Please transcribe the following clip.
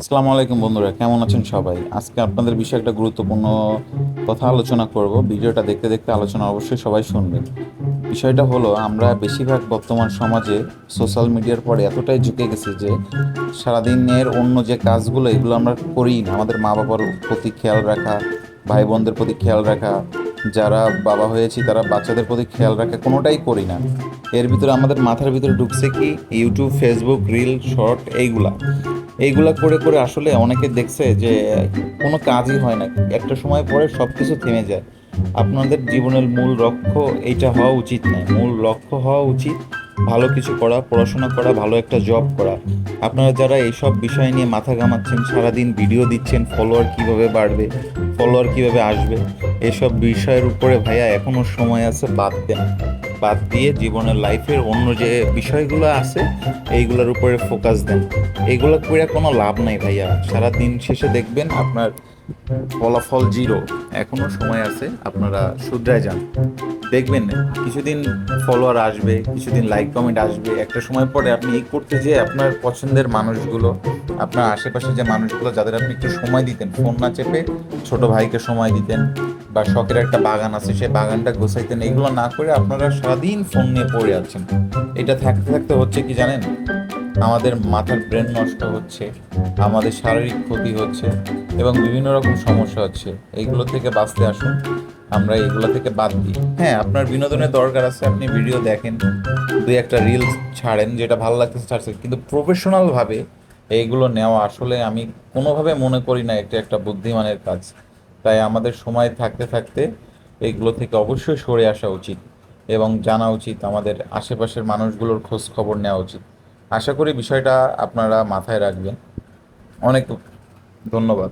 আসসালামু আলাইকুম বন্ধুরা, কেমন আছেন সবাই? আজকে আপনাদের বিষয়ে একটা গুরুত্বপূর্ণ কথা আলোচনা করব। ভিডিওটা দেখতে দেখতে আলোচনা অবশ্যই সবাই শুনবেন। বিষয়টা হলো, আমরা বেশিরভাগ বর্তমান সমাজে সোশ্যাল মিডিয়ার পরে এতটাই ঝুঁকে গেছি যে, সারাদিনের অন্য যে কাজগুলো, এগুলো আমরা করি না। আমাদের মা বাবার প্রতি খেয়াল রাখা ভাই বোনদের প্রতি খেয়াল রাখা, যারা বাবা হয়েছি, তারা বাচ্চাদের প্রতি খেয়াল রাখা কোনোটাই করি না। এর ভিতরে আমাদের মাথার ভিতরে ঢুকছে কি? ইউটিউব ফেসবুক রিল শর্ট এইগুলা। এইগুলা করে করে আসলে অনেকে দেখছে যে, কোনো কাজই হয় না। একটা সময় পরে সব কিছু থেমে যায়। আপনাদের জীবনের মূল লক্ষ্য এইটা হওয়া উচিত নয়। মূল লক্ষ্য হওয়া উচিত ভালো কিছু করা, পড়াশোনা করা, ভালো একটা জব করা। আপনারা যারা এইসব বিষয় নিয়ে মাথা ঘামাচ্ছেন, সারাদিন ভিডিও দিচ্ছেন ফলোয়ার কীভাবে বাড়বে ফলোয়ার কীভাবে আসবে, এসব বিষয়ের উপরে ভাইয়া এখনও সময় আছে, বাদ দেন। বাদ দিয়ে জীবনের লাইফের অন্য যে বিষয়গুলো আছে, এইগুলোর উপরে ফোকাস দেন। এইগুলো করে কোনো লাভ নাই ভাইয়া। সারা দিন শেষে দেখবেন আপনার ফলাফল জিরো। এখনও সময় আছে, আপনারা শুধরায় যান। দেখবেন, কিছুদিন ফলোয়ার আসবে, কিছুদিন লাইক কমেন্ট আসবে। একটা সময় পরে আপনি এই করতে যে আপনার পছন্দের মানুষগুলো, আপনার আশেপাশে যে মানুষগুলো, যাদের আপনি একটু সময় দিতেন ফোন না চেপে ছোট ভাইকে সময় দিতেন বা শখের একটা বাগান আছে, সেই বাগানটা গোছাইতেন, এগুলো না করে আপনারা সারাদিন ফোন নিয়ে পড়ে আছেন। এটা থাকতে থাকতে হচ্ছে কি জানেন? আমাদের মাথার ব্রেন নষ্ট হচ্ছে, আমাদের শারীরিক ক্ষতি হচ্ছে এবং বিভিন্ন রকম সমস্যা হচ্ছে। এইগুলো থেকে বাঁচতে আসুন, আমরা এগুলো থেকে বাদ দিই। হ্যাঁ আপনার বিনোদনের দরকার আছে, আপনি ভিডিও দেখেন, দুই একটা রিলস ছাড়েন, যেটা ভালো লাগতেছে ছাড়ছেন, কিন্তু প্রফেশনালভাবে এইগুলো নেওয়া আসলে আমি কোনোভাবে মনে করি না এটা একটা বুদ্ধিমানের কাজ। তাই আমাদের সময় থাকতে থাকতে এইগুলো থেকে অবশ্যই সরে আসা উচিত এবং জানা উচিত আমাদের আশেপাশের মানুষগুলোর খোঁজ খবর নেওয়া উচিত। আশা করি বিষয়টা আপনারা মাথায় রাখবেন। অনেক ধন্যবাদ।